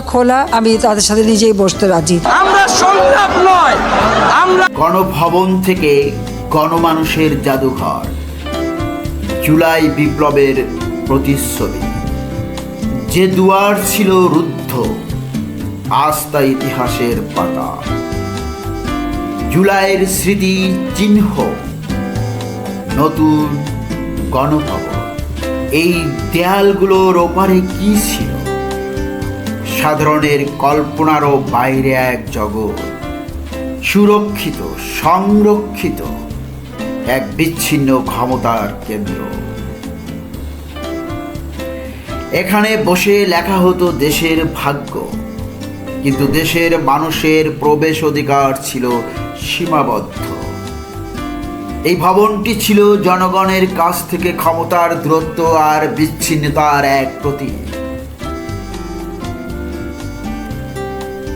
খোলা আমি তাদের সাথে নিজেই বসতে রাজি। আমরা সংলাপ নয় আমরা গণভবন থেকে গণমানুষের জাদুঘর জুলাই বিপ্লবের প্রতিচ্ছবি। যে দুয়ার ছিল রুদ্ধ আজ তা ইতিহাসের পাতা। জুলাইয়ের স্মৃতি চিহ্ন নতুন গণভবন। এই দেয়ালগুলোর ওপারে কি ছিল? সাধারণের কল্পনারও বাইরে এক জগৎ। সুরক্ষিত, সংরক্ষিত এক বিচ্ছিন্ন ক্ষমতার কেন্দ্র। এখানে বসে লেখা হতো দেশের ভাগ্য, কিন্তু দেশের মানুষের প্রবেশ অধিকার ছিল সীমাবদ্ধ। এই ভবনটি ছিল জনগণের কাছ থেকে ক্ষমতার দূরত্ব আর বিচ্ছিন্নতার এক প্রতীক।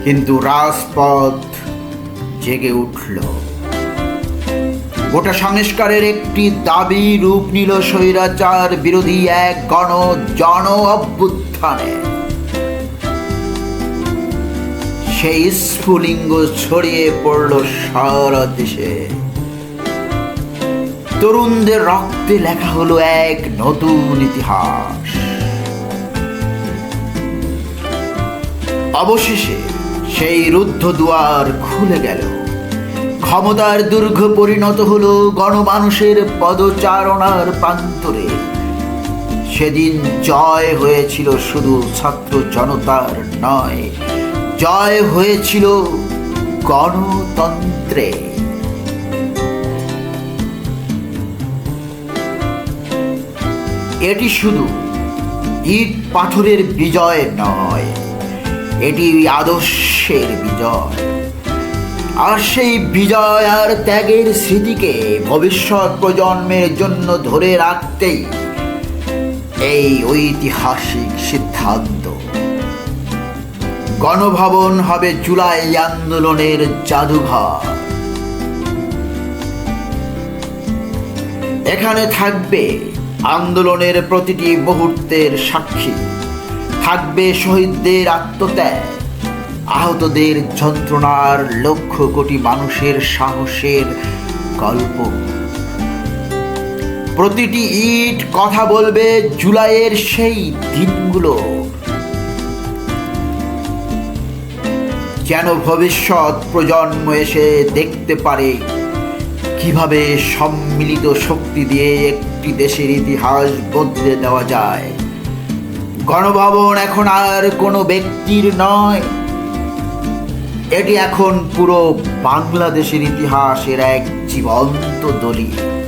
কিন্তু রাজপথ জেগে উঠল। গোটা সংস্কারের একটি দাবি রূপ নিল স্বৈরাচার বিরোধী এক গণ জন অভ্যুত্থানে। সেই স্ফুলিঙ্গ ছড়িয়ে পড়ল সারা দেশে। তরুণদের রক্তে লেখা হলো এক নতুন ইতিহাস। অবশেষে সেই রুদ্ধ দুয়ার খুলে গেল। ক্ষমতার দুর্ঘ পরিণত হলো গণমানুষের পদচারণার প্রান্তরে। সেদিন জয় হয়েছিল শুধু ছাত্র জনতার নয়, জয় হয়েছিল গণতন্ত্রে। এটি শুধু ইট পাথরের বিজয় নয় এটি আদর্শের বিজয়। আর সেই বিজয় আর ত্যাগের স্মৃতিকে ভবিষ্যৎ প্রজন্মের জন্য ধরে রাখতেই এই ঐতিহাসিক সিদ্ধান্ত। গণভবন হবে জুলাই আন্দোলনের জাদুঘর। এখানে থাকবে আন্দোলনের প্রতিটি মুহূর্তের সাক্ষী। থাকবে শহীদদের আত্মত্যাগ। আহতদের যন্ত্রণার লক্ষ কোটি মানুষের সাহসের গল্প। প্রতিটি ইট কথা বলবে জুলাইয়ের সেই দিনগুলো। যেন ভবিষ্যৎ প্রজন্ম এসে দেখতে পারে? কীভাবে সম্মিলিত শক্তি দিয়ে একটি দেশের ইতিহাস বদলে দেওয়া যায়? গণভবন এখন আর কোনো ব্যক্তির নয়। এটি এখন পুরো বাংলাদেশের ইতিহাসের এক জীবন্ত দলিল।